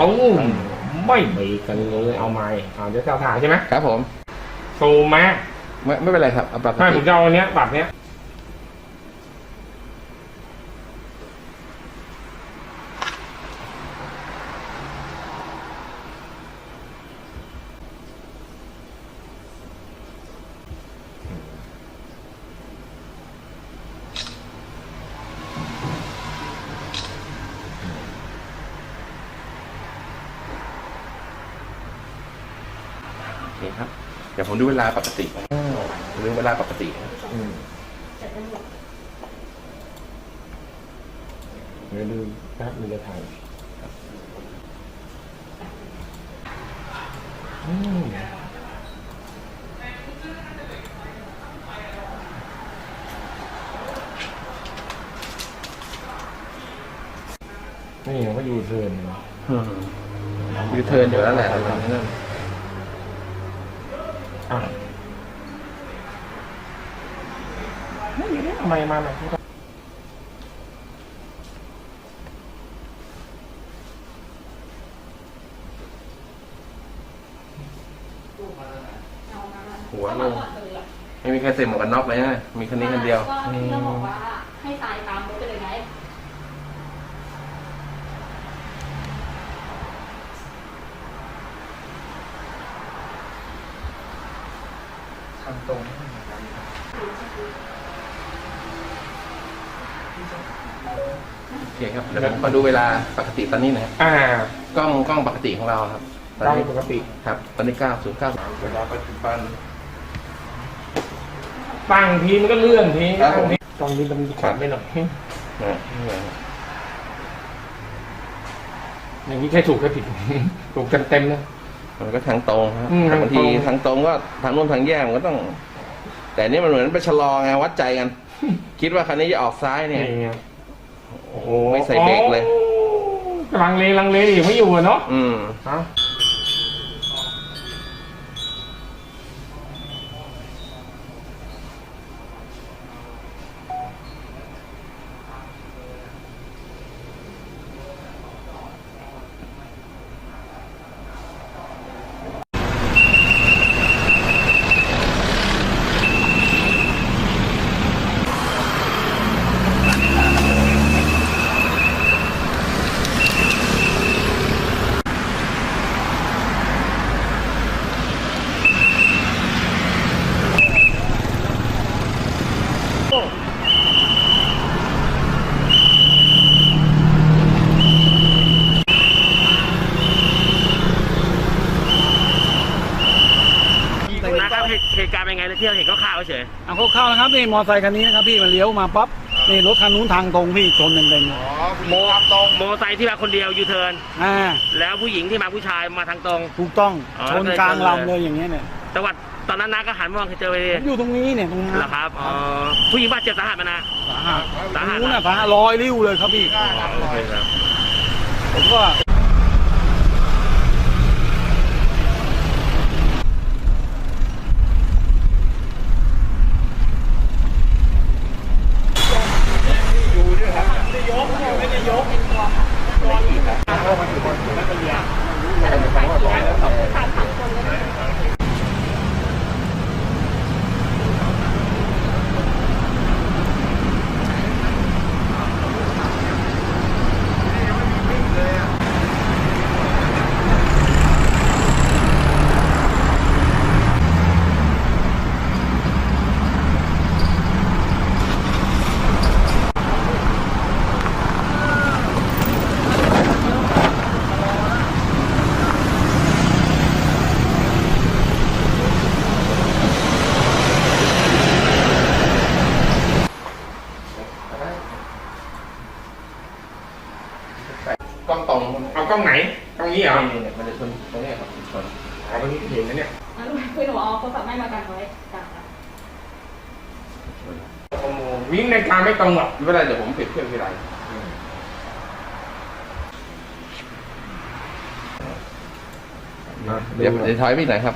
ตุ้มไม่เบรกกันเลยเอาไม้อ่าเดี๋ยวจะถ่ายใช่ไหมครับผม ซูมมาไม่ไม่เป็นไรครับเอาปกไม่ผติมจะเอาอันเนี้ยปรับเนี้ย โอเคครับเดี๋ยวผมดูเวลาปกติดูเวลาปกติครับอืมเดี๋ยวดูแป๊บนึงจะถ่ายอืมนี่มันก็ยูเทิร์นนะ ยูเทิร์นอยู่แล้วแหละตอนนี้นั่นอะ ไม่อยู่เนี่ยทำไมมาแบบนี้หัวลงไม่มีใครใส่หมวกกันน็อกเลยนะมีคันนี้คันเดียว ก็ที่เราบอกว่าให้ตายตามรถไปเลย ไงโอเคครับเดี๋ยวผมมาดูเวลาปกติตอนนี้นะครับอ่ากล้องกล้องปกติของเราครับตอนตามนี้ปกติ ครับตอนนี้เก้าศูนย์เก้าเวลาปัจจุบัน ตั้งทีมันก็เลื่อนทีครับผมตั้งทีตรงนี้มันขัดไปหน่อย นะนี่ไงครับอย่างนี้ใช่ถูกแค่ผิด ถูกเต็มเต็มๆนะ มันก็ทางตรงครับอืมบางทีทางตรงทางตรงก็ทางนู้นทางแยกมันก็ต้อง แต่นี่มันเหมือนไปชะลอไงวัดใจกัน คิดว่าคันนี้จะออกซ้ายเนี่ยนี่ไงโอ้โหไม่ใส่เบรกเลย โอ้ลังเลลังเลอยู่ไม่อยู่อะเนาะอืม ฮะนะครับ เหตุการณ์เป็นไงเที่ยวเห็นก็ข่าวเฉยเอาเข้าๆนะครับนี่มอเตอร์ไซค์คันนี้นะครับพี่มันเลี้ยวมาปั๊บนี่รถคันนู้นทางตรงพี่ชนเต็มๆเลยโมตรงโมไซค์ที่มาคนเดียวยูเทิร์นอ่าแล้วผู้หญิงที่มาผู้ชายมาทางตรงถูกต้องอ๋อชนกลางลำเลยอย่างเงี้ยเนี่ยจังหวัดตอนนั้นน้าก็หันมามองเคยเจอไปดิผมอยู่ตรงนี้เนี่ยตรงนี้เหรอครับอ๋อผู้หญิงบาดเจ็บสาหัสมานะสาหัสสาหัสนู้นน่ะสาหัสลอยริ้วเลยครับพี่โอเคครับผมก็ กล้องตรง เอา กล้องไหนกล้องนี้เหรอนี่เนี่ยมันจะชนตรงเนี้ยครับชนอ๋อตรงนี้เห็นนะเนี่ยงั้นคือหนูเอาโทรศัพท์แม่มากันไว้จ้ะโอ้โหวิ่งในกลางไม่ตรงหรอกไม่เป็นไรเดี๋ยวผมเปรียบเทียบทีไรเดี๋ยวเดี๋ยวถอยไปไหนอยครับ